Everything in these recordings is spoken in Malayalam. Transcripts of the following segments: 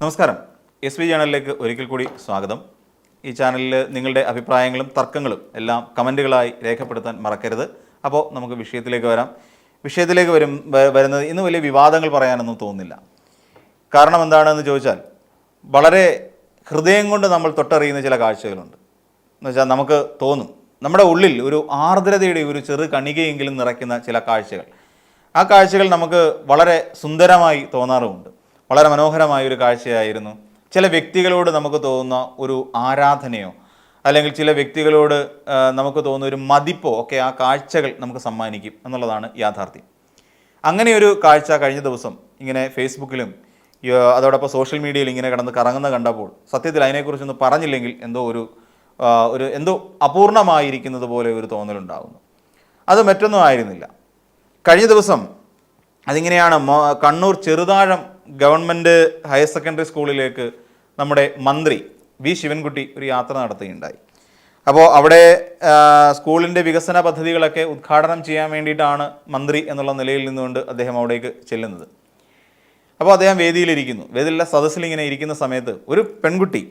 നമസ്കാരം. എസ് വി ചാനലിലേക്ക് ഒരിക്കൽ കൂടി സ്വാഗതം. ഈ ചാനലിൽ നിങ്ങളുടെ അഭിപ്രായങ്ങളും തർക്കങ്ങളും എല്ലാം കമന്റുകളായി രേഖപ്പെടുത്താൻ മറക്കരുത്. അപ്പോൾ നമുക്ക് വിഷയത്തിലേക്ക് വരാം. വിഷയത്തിലേക്ക് വരും വരുന്നത് ഇന്ന് വലിയ വിവാദങ്ങൾ പറയാനൊന്നും തോന്നുന്നില്ല. കാരണം എന്താണെന്ന് ചോദിച്ചാൽ വളരെ ഹൃദയം കൊണ്ട് നമ്മൾ തൊട്ടറിയുന്ന ചില കാഴ്ചകളുണ്ട്. എന്ന് വെച്ചാൽ നമുക്ക് തോന്നും നമ്മുടെ ഉള്ളിൽ ഒരു ആർദ്രതയുടെ ഒരു ചെറു കണികയെങ്കിലും നിറയ്ക്കുന്ന ചില കാഴ്ചകൾ. ആ കാഴ്ചകൾ നമുക്ക് വളരെ സുന്ദരമായി തോന്നാറുമുണ്ട്. വളരെ മനോഹരമായ ഒരു കാഴ്ചയായിരുന്നു. ചില വ്യക്തികളോട് നമുക്ക് തോന്നുന്ന ഒരു ആരാധനയോ അല്ലെങ്കിൽ ചില വ്യക്തികളോട് നമുക്ക് തോന്നുന്ന ഒരു മതിപ്പോ ഒക്കെ ആ കാഴ്ചകൾ നമുക്ക് സമ്മാനിക്കും എന്നുള്ളതാണ് യാഥാർത്ഥ്യം. അങ്ങനെ ഒരു കാഴ്ച കഴിഞ്ഞ ദിവസം ഇങ്ങനെ ഫേസ്ബുക്കിലും അതോടൊപ്പം സോഷ്യൽ മീഡിയയിൽ ഇങ്ങനെ കിടന്ന് കറങ്ങുന്ന കണ്ടപ്പോൾ സത്യത്തിൽ അതിനെക്കുറിച്ചൊന്ന് പറഞ്ഞില്ലെങ്കിൽ എന്തോ ഒരു ഒരു എന്തോ അപൂർണമായിരിക്കുന്നത് പോലെ ഒരു തോന്നലുണ്ടാകുന്നു അത് മറ്റൊന്നും ആയിരുന്നില്ല. കഴിഞ്ഞ ദിവസം അതിങ്ങനെയാണ് Kannur Cheruthazham government higher secondary സ്കൂളിലേക്ക് നമ്മുടെ മന്ത്രി വി ശിവൻകുട്ടി ഒരു യാത്ര നടത്തുകയുണ്ടായി. അപ്പോൾ അവിടെ സ്കൂളിന്റെ വികസന പദ്ധതികളൊക്കെ ഉദ്ഘാടനം ചെയ്യാൻ വേണ്ടിയിട്ടാണ് മന്ത്രി എന്നുള്ള നിലയിൽ നിന്നുകൊണ്ട് അദ്ദേഹം അവിടേക്ക് ചെല്ലുന്നത്. അപ്പോൾ അദ്ദേഹം വേദിയിലിരിക്കുന്നു. വേദിയിലെ സദസ്സിൽ ഇങ്ങനെ ഇരിക്കുന്ന സമയത്ത് ഒരു പെൺകുട്ടി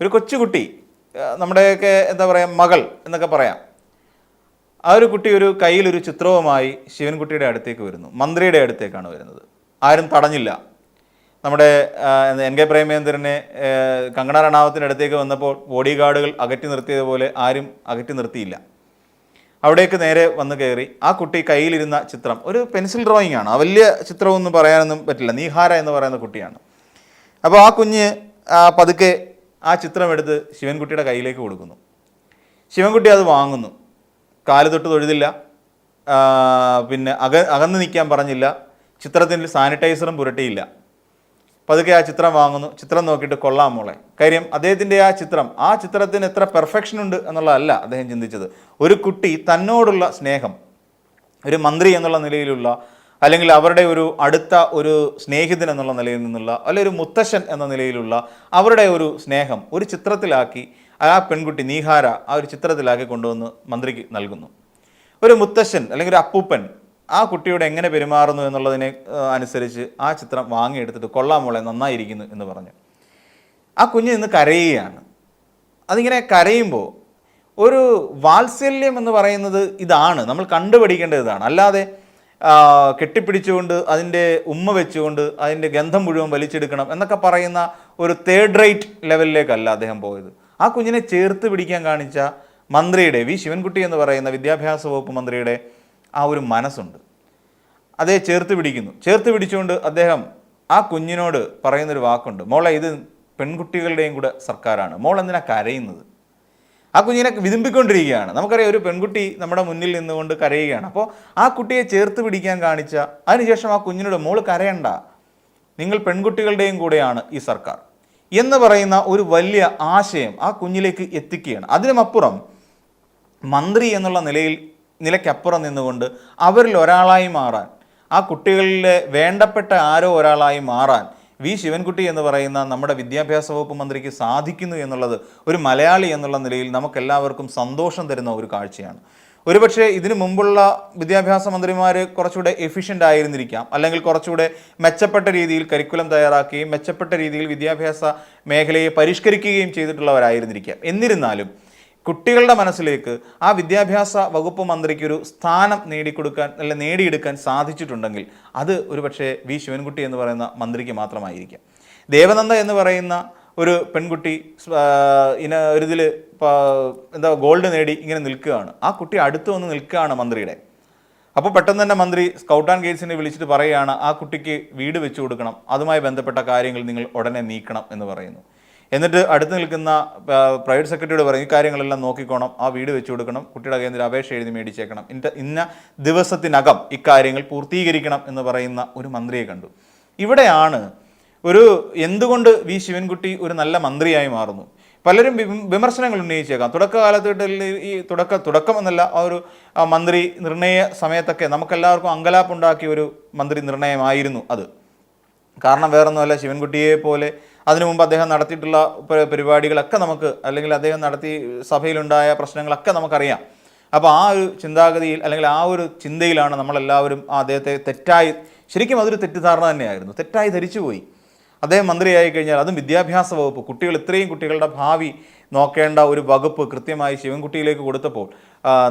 ഒരു കൊച്ചുകുട്ടി നമ്മുടെയൊക്കെ എന്താ പറയുക മകൾ എന്നൊക്കെ പറയാം. ആ ഒരു കുട്ടി ഒരു കയ്യിലൊരു ചിത്രവുമായി ശിവൻകുട്ടിയുടെ അടുത്തേക്ക് വരുന്നു. മന്ത്രിയുടെ അടുത്തേക്കാണ് വരുന്നത്. ആരും തടഞ്ഞില്ല. നമ്മുടെ എൻ കെ പ്രേമേന്ദ്രനെ കങ്കണ റണാവത്തിന്റെ അടുത്തേക്ക് വന്നപ്പോൾ ബോഡി ഗാർഡുകൾ അകറ്റി നിർത്തിയതുപോലെ ആരും അകറ്റി നിർത്തിയില്ല. അവിടേക്ക് നേരെ വന്ന് കയറി ആ കുട്ടി കയ്യിലിരുന്ന ചിത്രം ഒരു പെൻസിൽ ഡ്രോയിങ് ആണ്. ആ വലിയ ചിത്രമൊന്നും പറയാനൊന്നും പറ്റില്ല. നീഹാര എന്ന് പറയുന്ന കുട്ടിയാണ്. അപ്പോൾ ആ കുഞ്ഞ് പതുക്കെ ആ ചിത്രം എടുത്ത് ശിവൻകുട്ടിയുടെ കയ്യിലേക്ക് കൊടുക്കുന്നു. ശിവൻകുട്ടി അത് വാങ്ങുന്നു. കാൽ തൊട്ട് തൊഴുതില്ല. പിന്നെ അക അകന്ന് നിൽക്കാൻ പറഞ്ഞില്ല. ചിത്രത്തിൽ സാനിറ്റൈസറും പുരട്ടിയില്ല. പതുക്കെ ആ ചിത്രം വാങ്ങുന്നു. ചിത്രം നോക്കിയിട്ട് കൊള്ളാം മോളെ. കാര്യം അദ്ദേഹത്തിന്റെ ആ ചിത്രം ആ ചിത്രത്തിന് എത്ര പെർഫെക്ഷൻ ഉണ്ട് എന്നുള്ളതല്ല അദ്ദേഹം ചിന്തിച്ചത്. ഒരു കുട്ടി തന്നോടുള്ള സ്നേഹം ഒരു മന്ത്രി എന്നുള്ള നിലയിലുള്ള അല്ലെങ്കിൽ അവരുടെ ഒരു അടുത്ത ഒരു സ്നേഹിതൻ എന്നുള്ള നിലയിൽ നിന്നുള്ള അല്ലെങ്കിൽ ഒരു മുത്തശ്ശൻ എന്ന നിലയിലുള്ള അവരുടെ ഒരു സ്നേഹം ഒരു ചിത്രത്തിലാക്കി ആ പെൺകുട്ടി നീഹാര ആ ഒരു ചിത്രത്തിലാക്കി കൊണ്ടുവന്ന് മന്ത്രിക്ക് നൽകുന്നു. ഒരു മുത്തശ്ശൻ അല്ലെങ്കിൽ ഒരു അപ്പൂപ്പൻ ആ കുട്ടിയോട് എങ്ങനെ പെരുമാറുന്നു എന്നുള്ളതിനെ അനുസരിച്ച് ആ ചിത്രം വാങ്ങിയെടുത്തിട്ട് കൊള്ളാം മോളെ നന്നായിരിക്കുന്നു എന്ന് പറഞ്ഞു. ആ കുഞ്ഞ് നിന്ന് കരയുകയാണ്. അതിങ്ങനെ കരയുമ്പോൾ ഒരു വാത്സല്യം എന്ന് പറയുന്നത് ഇതാണ്. നമ്മൾ കണ്ടുപിടിക്കേണ്ടത് ഇതാണ്. അല്ലാതെ കെട്ടിപ്പിടിച്ചുകൊണ്ട് അതിന്റെ ഉമ്മ വെച്ചുകൊണ്ട് അതിന്റെ ഗന്ധം മുഴുവൻ വലിച്ചെടുക്കണം എന്നൊക്കെ പറയുന്ന ഒരു തേർഡ് റേറ്റ് ലെവലിലേക്കല്ല അദ്ദേഹം പോയത്. ആ കുഞ്ഞിനെ ചേർത്ത് പിടിക്കാൻ കാണിച്ച മന്ത്രിയുടെ വി. ശിവൻകുട്ടി എന്ന് പറയുന്ന വിദ്യാഭ്യാസ വകുപ്പ് മന്ത്രിയുടെ ആ ഒരു മനസ്സുണ്ട്. അതേ ചേർത്ത് പിടിക്കുന്നു. ചേർത്ത് പിടിച്ചുകൊണ്ട് അദ്ദേഹം ആ കുഞ്ഞിനോട് പറയുന്നൊരു വാക്കുണ്ട്. മോളെ ഇത് പെൺകുട്ടികളുടെയും കൂടെ സർക്കാരാണ്. മോൾ എന്തിനാ കരയുന്നത്? ആ കുഞ്ഞിനെ വിതുമ്പിക്കൊണ്ടിരിക്കുകയാണ്. നമുക്കറിയാം ഒരു പെൺകുട്ടി നമ്മുടെ മുന്നിൽ നിന്നുകൊണ്ട് കരയുകയാണ്. അപ്പോൾ ആ കുട്ടിയെ ചേർത്ത് പിടിക്കാൻ കാണിച്ച അതിനുശേഷം ആ കുഞ്ഞിനോട് മോൾ കരയണ്ട. നിങ്ങൾ പെൺകുട്ടികളുടെയും കൂടെയാണ് ഈ സർക്കാർ. എന്ന് പറയുന്ന ഒരു വലിയ ആശയം ആ കുഞ്ഞിലേക്ക് എത്തിക്കുകയാണ്. അതിനുമപ്പുറം മന്ത്രി എന്നുള്ള നിലയിൽ നിലയ്ക്കപ്പുറം നിന്നുകൊണ്ട് അവരിൽ ഒരാളായി മാറാൻ ആ കുട്ടികളിലെ വേണ്ടപ്പെട്ട ആരോ ഒരാളായി മാറാൻ വി ശിവൻകുട്ടി എന്ന് പറയുന്ന നമ്മുടെ വിദ്യാഭ്യാസ വകുപ്പ് മന്ത്രിക്ക് സാധിക്കുന്നു എന്നുള്ളത് ഒരു മലയാളി എന്നുള്ള നിലയിൽ നമുക്കെല്ലാവർക്കും സന്തോഷം തരുന്ന ഒരു കാഴ്ചയാണ്. ഒരുപക്ഷെ ഇതിനു മുമ്പുള്ള വിദ്യാഭ്യാസ മന്ത്രിമാർ കുറച്ചുകൂടെ എഫിഷ്യന്റ് ആയിരുന്നിരിക്കാം. അല്ലെങ്കിൽ കുറച്ചുകൂടെ മെച്ചപ്പെട്ട രീതിയിൽ കരിക്കുലം തയ്യാറാക്കുകയും മെച്ചപ്പെട്ട രീതിയിൽ വിദ്യാഭ്യാസ മേഖലയെ പരിഷ്കരിക്കുകയും ചെയ്തിട്ടുള്ളവരായിരുന്നിരിക്കാം. എന്നിരുന്നാലും കുട്ടികളുടെ മനസ്സിലേക്ക് ആ വിദ്യാഭ്യാസ വകുപ്പ് മന്ത്രിക്ക് ഒരു സ്ഥാനം നേടിക്കൊടുക്കാൻ അല്ലെങ്കിൽ നേടിയെടുക്കാൻ സാധിച്ചിട്ടുണ്ടെങ്കിൽ അത് ഒരുപക്ഷെ വി. ശിവൻകുട്ടി എന്ന് പറയുന്ന മന്ത്രിക്ക് മാത്രമായിരിക്കാം. ദേവനന്ദ എന്ന് പറയുന്ന ഒരു പെൺകുട്ടി ഇന ഒരു ഇതിൽ എന്താ ഗോൾഡ് നേടി ഇങ്ങനെ നിൽക്കുകയാണ്. ആ കുട്ടി അടുത്ത് വന്ന് നിൽക്കുകയാണ് മന്ത്രിയുടെ. അപ്പോൾ പെട്ടെന്ന് തന്നെ മന്ത്രി സ്കൗട്ട് ആൻഡ് ഗൈഡ്സിനെ വിളിച്ചിട്ട് പറയുകയാണ് ആ കുട്ടിക്ക് വീട് വെച്ചു കൊടുക്കണം അതുമായി ബന്ധപ്പെട്ട കാര്യങ്ങൾ നിങ്ങൾ ഉടനെ നീക്കണം എന്ന് പറയുന്നു. എന്നിട്ട് അടുത്ത് നിൽക്കുന്ന പ്രൈവറ്റ് സെക്രട്ടറിയോട് പറയും ഈ കാര്യങ്ങളെല്ലാം നോക്കിക്കോണം ആ വീട് വെച്ചു കൊടുക്കണം കുട്ടിയുടെ കേന്ദ്ര അപേക്ഷ എഴുതി മേടിച്ചേക്കണം. ഇന്ന ദിവസത്തിനകം ഇക്കാര്യങ്ങൾ പൂർത്തീകരിക്കണം എന്ന് പറയുന്ന ഒരു മന്ത്രിയെ കണ്ടു. ഇവിടെയാണ് ഒരു എന്തുകൊണ്ട് വി ശിവൻകുട്ടി ഒരു നല്ല മന്ത്രിയായി മാറുന്നു? പലരും വിമർശനങ്ങൾ ഉന്നയിച്ചേക്കാം. തുടക്കകാലത്തിൽ ഈ തുടക്ക തുടക്കം എന്നല്ല ആ ഒരു മന്ത്രി നിർണയ സമയത്തൊക്കെ നമുക്കെല്ലാവർക്കും അങ്കലാപ്പുണ്ടാക്കിയ ഒരു മന്ത്രി നിർണയമായിരുന്നു അത്. കാരണം വേറൊന്നുമല്ല ശിവൻകുട്ടിയെ പോലെ അതിനു മുമ്പ് അദ്ദേഹം നടത്തിയിട്ടുള്ള പരിപാടികളൊക്കെ നമുക്ക് അല്ലെങ്കിൽ അദ്ദേഹം നടത്തി സഭയിലുണ്ടായ പ്രശ്നങ്ങളൊക്കെ നമുക്കറിയാം. അപ്പോൾ ആ ഒരു ചിന്താഗതിയിൽ അല്ലെങ്കിൽ ആ ഒരു ചിന്തയിലാണ് നമ്മളെല്ലാവരും ആ അദ്ദേഹത്തെ തെറ്റായി ശരിക്കും അതൊരു തെറ്റിദ്ധാരണ തന്നെയായിരുന്നു. തെറ്റായി ധരിച്ചുപോയി. അദ്ദേഹം മന്ത്രിയായി കഴിഞ്ഞാൽ അതും വിദ്യാഭ്യാസ വകുപ്പ്. കുട്ടികൾ ഇത്രയും കുട്ടികളുടെ ഭാവി നോക്കേണ്ട ഒരു വകുപ്പ് കൃത്യമായി ശിവൻകുട്ടിയിലേക്ക് കൊടുത്തപ്പോൾ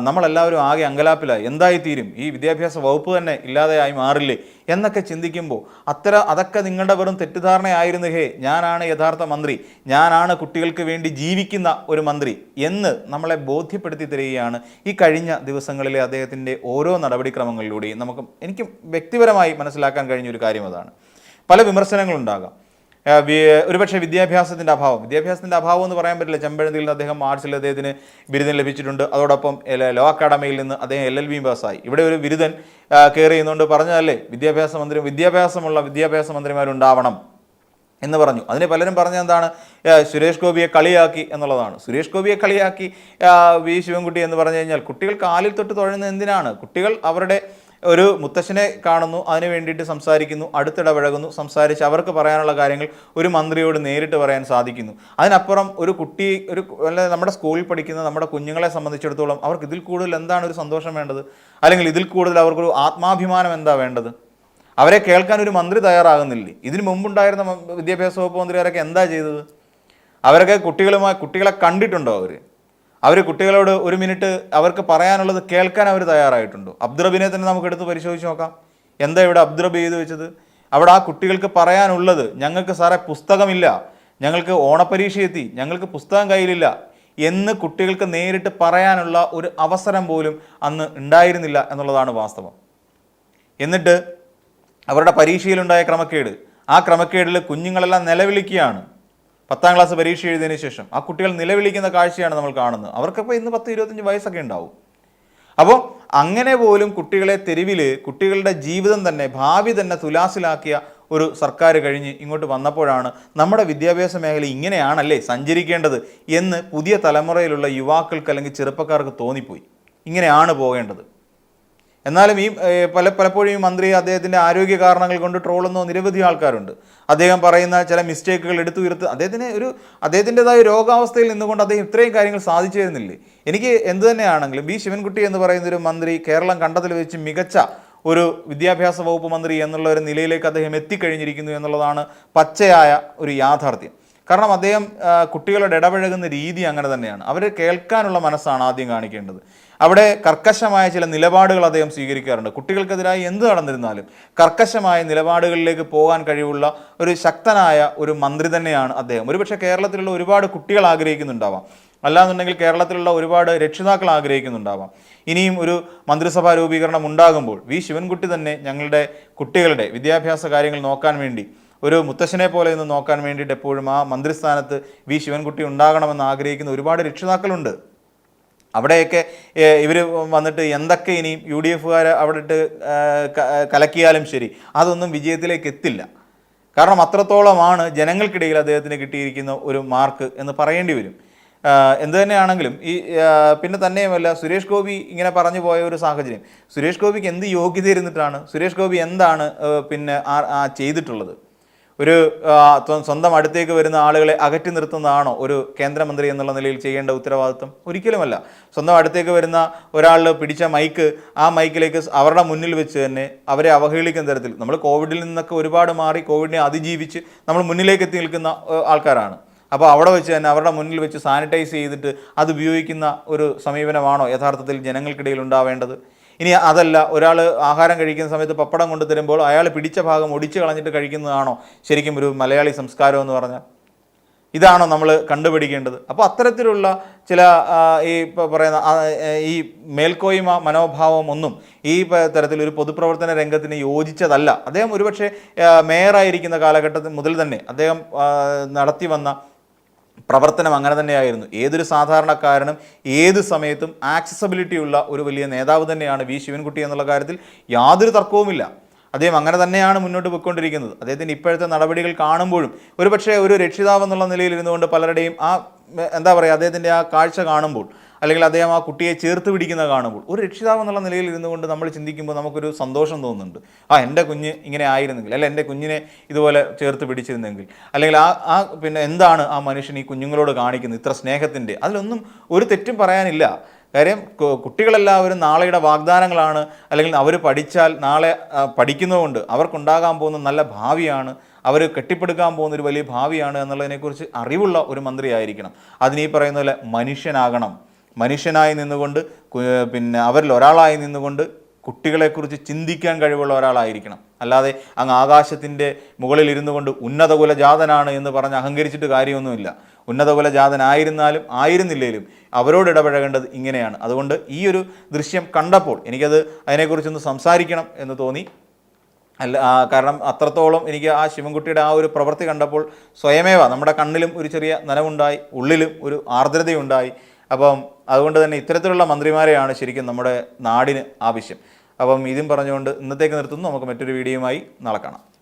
നമ്മളെല്ലാവരും ആകെ അങ്കലാപ്പിലായി. എന്തായി തീരും? ഈ വിദ്യാഭ്യാസ വകുപ്പ് തന്നെ ഇല്ലാതെയായി മാറില്ലേ? എന്നൊക്കെ ചിന്തിക്കുമ്പോൾ അത്ര അതൊക്കെ നിങ്ങളുടെ വെറും തെറ്റിദ്ധാരണയായിരുന്നു. ഹേ ഞാനാണ് യഥാർത്ഥ മന്ത്രി. ഞാനാണ് കുട്ടികൾക്ക് വേണ്ടി ജീവിക്കുന്ന ഒരു മന്ത്രി എന്ന് നമ്മളെ ബോധ്യപ്പെടുത്തി തരികയാണ് ഈ കഴിഞ്ഞ ദിവസങ്ങളിലെ അദ്ദേഹത്തിന്റെ ഓരോ നടപടിക്രമങ്ങളിലൂടെയും നമുക്ക് എനിക്ക് വ്യക്തിപരമായി മനസ്സിലാക്കാൻ കഴിഞ്ഞ ഒരു കാര്യം അതാണ്. പല വിമർശനങ്ങളുണ്ടാകാം. ഒരുപക്ഷെ വിദ്യാഭ്യാസത്തിന്റെ അഭാവം. വിദ്യാഭ്യാസത്തിന്റെ അഭാവം എന്ന് പറയാൻ പറ്റില്ല. ചെമ്പഴന്തിയിൽ നിന്ന് അദ്ദേഹം ആർട്സിൽ അദ്ദേഹത്തിന് ബിരുദം ലഭിച്ചിട്ടുണ്ട്. അതോടൊപ്പം ലോ അക്കാഡമിയിൽ നിന്ന് അദ്ദേഹം എൽ എൽ ബി പാസ്സായി. ഇവിടെ ഒരു ബിരുദൻ കെയർ കയറി ചെയ്യുന്നുകൊണ്ട് പറഞ്ഞതല്ലേ? വിദ്യാഭ്യാസ മന്ത്രി വിദ്യാഭ്യാസമുള്ള വിദ്യാഭ്യാസ മന്ത്രിമാരുണ്ടാവണം എന്ന് പറഞ്ഞു. അതിന് പലരും പറഞ്ഞ എന്താണ്? സുരേഷ് ഗോപിയെ കളിയാക്കി എന്നുള്ളതാണ്. സുരേഷ് ഗോപിയെ കളിയാക്കി വി ശിവൻകുട്ടി എന്ന് പറഞ്ഞു കഴിഞ്ഞാൽ കുട്ടികൾ കാലിൽ തൊട്ട് തൊഴുന്നത് എന്തിനാണ്? കുട്ടികൾ അവരുടെ ഒരു മുത്തശ്ശനെ കാണുന്നു അതിന് വേണ്ടിയിട്ട് സംസാരിക്കുന്നു അടുത്തിടപഴകുന്നു സംസാരിച്ച് അവർക്ക് പറയാനുള്ള കാര്യങ്ങൾ ഒരു മന്ത്രിയോട് നേരിട്ട് പറയാൻ സാധിക്കുന്നു. അതിനപ്പുറം ഒരു കുട്ടി ഒരു അല്ല നമ്മുടെ സ്കൂളിൽ പഠിക്കുന്ന നമ്മുടെ കുഞ്ഞുങ്ങളെ സംബന്ധിച്ചിടത്തോളം അവർക്ക് ഇതിൽ കൂടുതൽ എന്താണ് ഒരു സന്തോഷം വേണ്ടത്? അല്ലെങ്കിൽ ഇതിൽ കൂടുതൽ അവർക്കൊരു ആത്മാഭിമാനം എന്താ വേണ്ടത്? അവരെ കേൾക്കാൻ ഒരു മന്ത്രി തയ്യാറാകുന്നില്ലേ? ഇതിനു മുമ്പുണ്ടായിരുന്ന വിദ്യാഭ്യാസ വകുപ്പ് മന്ത്രിമാരൊക്കെ എന്താ ചെയ്തത്? അവരൊക്കെ കുട്ടികളുമായി കുട്ടികളെ കണ്ടിട്ടുണ്ടോ അവർ അവർ കുട്ടികളോട് ഒരു മിനിറ്റ് അവർക്ക് പറയാനുള്ളത് കേൾക്കാൻ അവർ തയ്യാറായിട്ടുണ്ടോ. അബ്ദുറബിനെ തന്നെ നമുക്ക് എടുത്ത് പരിശോധിച്ച് നോക്കാം. എന്താ ഇവിടെ അബ്ദുറബി ചെയ്ത് വെച്ചത്? അവിടെ ആ കുട്ടികൾക്ക് പറയാനുള്ളത് ഞങ്ങൾക്ക് സാറേ പുസ്തകമില്ല ഞങ്ങൾക്ക് ഓണപ്പരീക്ഷ എത്തി ഞങ്ങൾക്ക് പുസ്തകം കയ്യിലില്ല എന്ന് കുട്ടികൾക്ക് നേരിട്ട് പറയാനുള്ള ഒരു അവസരം പോലും അന്ന് ഉണ്ടായിരുന്നില്ല എന്നുള്ളതാണ് വാസ്തവം. എന്നിട്ട് അവരുടെ പരീക്ഷയിലുണ്ടായ ക്രമക്കേട്. ആ ക്രമക്കേടിൽ കുഞ്ഞുങ്ങളെല്ലാം നിലവിളിക്കുകയാണ്. പത്താം ക്ലാസ് പരീക്ഷ എഴുതിയതിന് ശേഷം ആ കുട്ടികൾ നിലവിളിക്കുന്ന കാഴ്ചയാണ് നമ്മൾ കാണുന്നത്. അവർക്കപ്പോൾ ഇന്ന് പത്ത് ഇരുപത്തഞ്ച് വയസ്സൊക്കെ ഉണ്ടാവും. അപ്പോൾ അങ്ങനെ പോലും കുട്ടികളെ തെരുവിൽ കുട്ടികളുടെ ജീവിതം തന്നെ ഭാവി തന്നെ തുലാസിലാക്കിയ ഒരു സർക്കാർ കഴിഞ്ഞ് ഇങ്ങോട്ട് വന്നപ്പോഴാണ് നമ്മുടെ വിദ്യാഭ്യാസ മേഖല ഇങ്ങനെയാണല്ലേ സഞ്ചരിക്കേണ്ടത് എന്ന് പുതിയ തലമുറയിലുള്ള യുവാക്കൾക്ക് അല്ലെങ്കിൽ ചെറുപ്പക്കാർക്ക് തോന്നിപ്പോയി. ഇങ്ങനെയാണ് പോകേണ്ടത്. എന്നാലും ഈ പല പലപ്പോഴും ഈ മന്ത്രി അദ്ദേഹത്തിന്റെ ആരോഗ്യ കാരണങ്ങൾ കൊണ്ട് ട്രോളുന്ന നിരവധി ആൾക്കാരുണ്ട്. അദ്ദേഹം പറയുന്ന ചില മിസ്റ്റേക്കുകൾ എടുത്തു ഉയർത്ത് അദ്ദേഹത്തിന് ഒരു അദ്ദേഹത്തിന്റെതായ രോഗാവസ്ഥയിൽ നിന്നുകൊണ്ട് അദ്ദേഹം ഇത്രയും കാര്യങ്ങൾ സാധിച്ചു തരുന്നില്ലേ എനിക്ക് എന്ത് തന്നെയാണെങ്കിലും ബി ശിവൻകുട്ടി എന്ന് പറയുന്ന ഒരു മന്ത്രി കേരളം കണ്ടതിൽ വെച്ച് മികച്ച ഒരു വിദ്യാഭ്യാസ വകുപ്പ് മന്ത്രി എന്നുള്ള ഒരു നിലയിലേക്ക് അദ്ദേഹം എത്തിക്കഴിഞ്ഞിരിക്കുന്നു എന്നുള്ളതാണ് പച്ചയായ ഒരു യാഥാർത്ഥ്യം. കാരണം അദ്ദേഹം കുട്ടികളുടെ ഇടപഴകുന്ന രീതി അങ്ങനെ തന്നെയാണ്. അവർ കേൾക്കാനുള്ള മനസ്സാണ് ആദ്യം കാണിക്കേണ്ടത്. അവിടെ കർക്കശമായ ചില നിലപാടുകൾ അദ്ദേഹം സ്വീകരിക്കാറുണ്ട്. കുട്ടികൾക്കെതിരായി എന്ത് നടന്നിരുന്നാലും കർക്കശമായ നിലപാടുകളിലേക്ക് പോകാൻ കഴിവുള്ള ഒരു ശക്തനായ ഒരു മന്ത്രി തന്നെയാണ് അദ്ദേഹം. ഒരുപക്ഷെ കേരളത്തിലുള്ള ഒരുപാട് കുട്ടികൾ ആഗ്രഹിക്കുന്നുണ്ടാവാം. അല്ലാന്നുണ്ടെങ്കിൽ കേരളത്തിലുള്ള ഒരുപാട് രക്ഷിതാക്കൾ ആഗ്രഹിക്കുന്നുണ്ടാവാം. ഇനിയും ഒരു മന്ത്രിസഭാ രൂപീകരണം ഉണ്ടാകുമ്പോൾ വി ശിവൻകുട്ടി തന്നെ ഞങ്ങളുടെ കുട്ടികളുടെ വിദ്യാഭ്യാസ കാര്യങ്ങൾ നോക്കാൻ വേണ്ടി ഒരു മുത്തശ്ശനെ പോലെ ഒന്ന് നോക്കാൻ വേണ്ടിയിട്ട് എപ്പോഴും ആ മന്ത്രിസ്ഥാനത്ത് വി ശിവൻകുട്ടി ഉണ്ടാകണമെന്ന് ആഗ്രഹിക്കുന്ന ഒരുപാട് രക്ഷിതാക്കളുണ്ട്. അവിടെയൊക്കെ ഇവർ വന്നിട്ട് എന്തൊക്കെ ഇനിയും യു ഡി എഫുകാർ അവിടെ ഇട്ട് കലക്കിയാലും ശരി അതൊന്നും വിജയത്തിലേക്ക് എത്തില്ല. കാരണം അത്രത്തോളമാണ് ജനങ്ങൾക്കിടയിൽ അദ്ദേഹത്തിന് കിട്ടിയിരിക്കുന്ന ഒരു മാർക്ക് എന്ന് പറയേണ്ടി വരും. എന്ത് തന്നെയാണെങ്കിലും ഈ പിന്നെ തന്നെയുമല്ല സുരേഷ് ഗോപി ഇങ്ങനെ പറഞ്ഞു പോയ ഒരു സാഹചര്യം. സുരേഷ് ഗോപിക്ക് എന്ത് യോഗ്യത ഇരുന്നിട്ടാണ് സുരേഷ് ഗോപി എന്താണ് പിന്നെ ആ ചെയ്തിട്ടുള്ളത്? ഒരു സ്വന്തം അടുത്തേക്ക് വരുന്ന ആളുകളെ അകറ്റി നിർത്തുന്നതാണോ ഒരു കേന്ദ്രമന്ത്രി എന്നുള്ള നിലയിൽ ചെയ്യേണ്ട ഉത്തരവാദിത്വം? ഒരിക്കലുമല്ല. സ്വന്തം അടുത്തേക്ക് വരുന്ന ഒരാൾ പിടിച്ച മൈക്ക് ആ മൈക്കിലേക്ക് അവരുടെ മുന്നിൽ വെച്ച് തന്നെ അവരെ അവഹേളിക്കുന്ന തരത്തിൽ നമ്മൾ കോവിഡിൽ നിന്നൊക്കെ ഒരുപാട് മാറി കോവിഡിനെ അതിജീവിച്ച് നമ്മൾ മുന്നിലേക്ക് എത്തി നിൽക്കുന്ന ആൾക്കാരാണ്. അപ്പോൾ അവിടെ വെച്ച് തന്നെ അവരുടെ മുന്നിൽ വെച്ച് സാനിറ്റൈസ് ചെയ്തിട്ട് അത് ഉപയോഗിക്കുന്ന ഒരു സമീപനമാണോ യഥാർത്ഥത്തിൽ ജനങ്ങൾക്കിടയിൽ ഉണ്ടാവേണ്ടത്? ഇനി അതല്ല ഒരാൾ ആഹാരം കഴിക്കുന്ന സമയത്ത് പപ്പടം കൊണ്ടു തരുമ്പോൾ അയാൾ പിടിച്ച ഭാഗം ഒടിച്ചു കളഞ്ഞിട്ട് കഴിക്കുന്നതാണോ ശരിക്കും ഒരു മലയാളി സംസ്കാരം എന്ന് പറഞ്ഞാൽ? ഇതാണോ നമ്മൾ കണ്ടുപിടിക്കേണ്ടത്? അപ്പോൾ അത്തരത്തിലുള്ള ചില ഈ പറയുന്ന ഈ മേൽക്കോയ്മ മനോഭാവം ഒന്നും ഈ തരത്തിലൊരു പൊതുപ്രവർത്തന രംഗത്തിന് യോജിച്ചതല്ല. അദ്ദേഹം ഒരുപക്ഷെ മേയറായിരിക്കുന്ന കാലഘട്ടത്തിൽ മുതൽ തന്നെ അദ്ദേഹം നടത്തി വന്ന പ്രവർത്തനം അങ്ങനെ തന്നെയായിരുന്നു. ഏതൊരു സാധാരണക്കാരനും ഏത് സമയത്തും ആക്സസബിലിറ്റി ഉള്ള ഒരു വലിയ നേതാവ് തന്നെയാണ് വി ശിവൻകുട്ടി എന്നുള്ള കാര്യത്തിൽ യാതൊരു തർക്കവുമില്ല. അദ്ദേഹം അങ്ങനെ തന്നെയാണ് മുന്നോട്ട് പോയിക്കൊണ്ടിരിക്കുന്നത്. അദ്ദേഹത്തിന്റെ ഇപ്പോഴത്തെ നടപടികൾ കാണുമ്പോഴും ഒരുപക്ഷെ ഒരു രക്ഷിതാവ് എന്നുള്ള നിലയിൽ ഇരുന്നുകൊണ്ട് പലരുടെയും ആ എന്താ പറയുക അദ്ദേഹത്തിന്റെ ആ കാഴ്ച കാണുമ്പോൾ അല്ലെങ്കിൽ അദ്ദേഹം ആ കുട്ടിയെ ചേർത്ത് പിടിക്കുന്ന കാണുമ്പോൾ ഒരു രക്ഷിതാവ് എന്നുള്ള നിലയിൽ ഇരുന്നുകൊണ്ട് നമ്മൾ ചിന്തിക്കുമ്പോൾ നമുക്കൊരു സന്തോഷം തോന്നുന്നുണ്ട്. ആ എന്റെ കുഞ്ഞ് ഇങ്ങനെ ആയിരുന്നെങ്കിൽ അല്ല എന്റെ കുഞ്ഞിനെ ഇതുപോലെ ചേർത്ത് പിടിച്ചിരുന്നെങ്കിൽ അല്ലെങ്കിൽ ആ ആ പിന്നെ എന്താണ് ആ മനുഷ്യൻ ഈ കുഞ്ഞുങ്ങളോട് കാണിക്കുന്നത് ഇത്ര സ്നേഹത്തിന്റെ? അതിലൊന്നും ഒരു തെറ്റും പറയാനില്ല. കാര്യം കുട്ടികളെല്ലാവരും നാളെയുടെ വാഗ്ദാനങ്ങളാണ്. അല്ലെങ്കിൽ അവർ പഠിച്ചാൽ നാളെ പഠിക്കുന്നതുകൊണ്ട് അവർക്കുണ്ടാകാൻ പോകുന്ന നല്ല ഭാവിയാണ്. അവർ കെട്ടിപ്പടുക്കാൻ പോകുന്ന ഒരു വലിയ ഭാവിയാണ് എന്നുള്ളതിനെക്കുറിച്ച് അറിവുള്ള ഒരു മന്ത്രി ആയിരിക്കണം അതിന് പറയുന്ന പോലെ മനുഷ്യനാകണം. മനുഷ്യനായി നിന്നുകൊണ്ട് പിന്നെ അവരിൽ ഒരാളായി നിന്നുകൊണ്ട് കുട്ടികളെക്കുറിച്ച് ചിന്തിക്കാൻ കഴിവുള്ള ഒരാളായിരിക്കണം. അല്ലാതെ അങ്ങ് ആകാശത്തിന്റെ മുകളിൽ ഇരുന്നു കൊണ്ട് ഉന്നത കുലജാതനാണ് എന്ന് പറഞ്ഞ് അഹങ്കരിച്ചിട്ട് കാര്യമൊന്നുമില്ല. ഉന്നത കുലജാതനായിരുന്നാലും ആയിരുന്നില്ലേലും അവരോട് ഇടപഴകേണ്ടത് ഇങ്ങനെയാണ്. അതുകൊണ്ട് ഈ ഒരു ദൃശ്യം കണ്ടപ്പോൾ എനിക്കത് അതിനെക്കുറിച്ചൊന്ന് സംസാരിക്കണം എന്ന് തോന്നി. അല്ല കാരണം അത്രത്തോളം എനിക്ക് ആ ശിവൻകുട്ടിയുടെ ആ ഒരു പ്രവൃത്തി കണ്ടപ്പോൾ സ്വയമേവ നമ്മുടെ കണ്ണിലും ഒരു ചെറിയ നനവുണ്ടായി ഉള്ളിലും ഒരു ആർദ്രതയുണ്ടായി. അപ്പം അതുകൊണ്ട് തന്നെ ഇത്തരത്തിലുള്ള മന്ത്രിമാരെയാണ് ശരിക്കും നമ്മുടെ നാടിന് ആവശ്യം. അപ്പം ഇതും പറഞ്ഞുകൊണ്ട് ഇന്നത്തേക്ക് നിർത്തുന്നു. നമുക്ക് മറ്റൊരു വീഡിയോയുമായി നാളെ കാണാം.